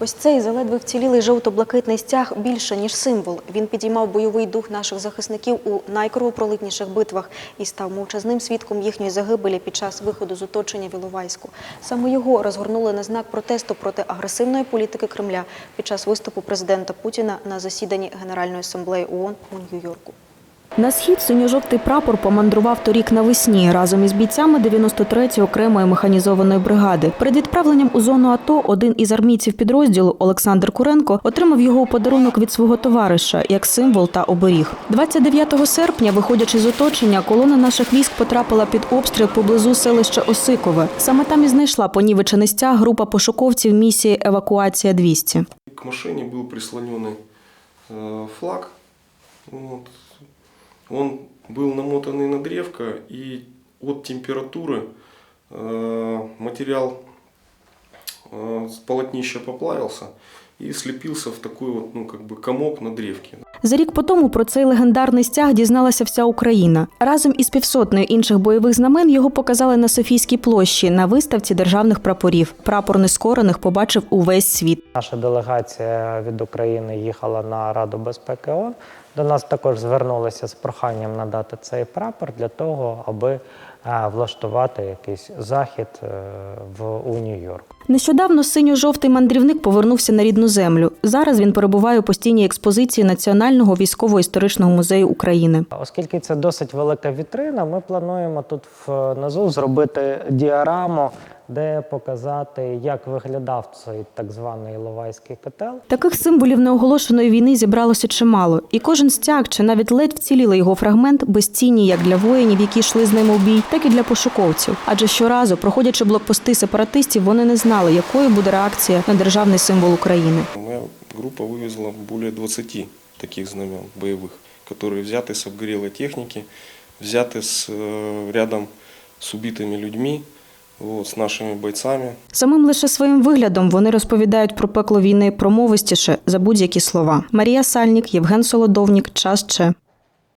Ось цей заледве вцілілий жовто-блакитний стяг більше ніж символ. Він підіймав бойовий дух наших захисників у найкровопролитніших битвах і став мовчазним свідком їхньої загибелі під час виходу з оточення в Іловайську. Саме його розгорнули на знак протесту проти агресивної політики Кремля під час виступу президента Путіна на засіданні Генеральної асамблеї ООН у Нью-Йорку. На схід синьо-жовтий прапор помандрував торік навесні разом із бійцями 93-ї окремої механізованої бригади. Перед відправленням у зону АТО один із армійців підрозділу Олександр Куренко отримав його у подарунок від свого товариша як символ та оберіг. 29 серпня, виходячи з оточення, колона наших військ потрапила під обстріл поблизу селища Осикове. Саме там і знайшла понівечений стяг група пошуковців місії Евакуація 200 К машине был прислоненный э, флаг. Вот. Он был намотанный на древко, и от температуры э, материал с полотнища поплавился и слепился в такой вот, ну, как бы комок на древке. За рік по тому про цей легендарний стяг дізналася вся Україна. Разом із півсотнею інших бойових знамен його показали на Софійській площі на виставці державних прапорів. Прапор нескорених побачив увесь світ. Наша делегація від України їхала на Раду безпеки ООН. До нас також звернулися з проханням надати цей прапор для того, аби е, влаштувати якийсь захід е, в у Нью-Йорку. Нещодавно синьо-жовтий мандрівник повернувся на рідну землю. Зараз він перебуває у постійній експозиції Національного військово-історичного музею України. Оскільки це досить велика вітрина, ми плануємо тут внизу зробити діараму, де показати, як виглядав цей так званий Іловайський котел. Таких символів неоголошеної війни зібралося чимало, і кожен стяг чи навіть ледь вцілілий його фрагмент безцінні як для воїнів, які йшли з ними у бій, так і для пошуковців. Адже щоразу, проходячи блокпости сепаратистів, вони не знали, якою буде реакція на державний символ України. Моя группа вывезла более 20 таких знамен боевых, которые взяты с обгорелой техники, взяты с, э, рядом с убитыми людьми, с нашими бойцями. Самим лише своїм виглядом вони розповідають про пекло війни промовистіше за будь-які слова. Марія Сальнік, Євген Солодовнік, час Че.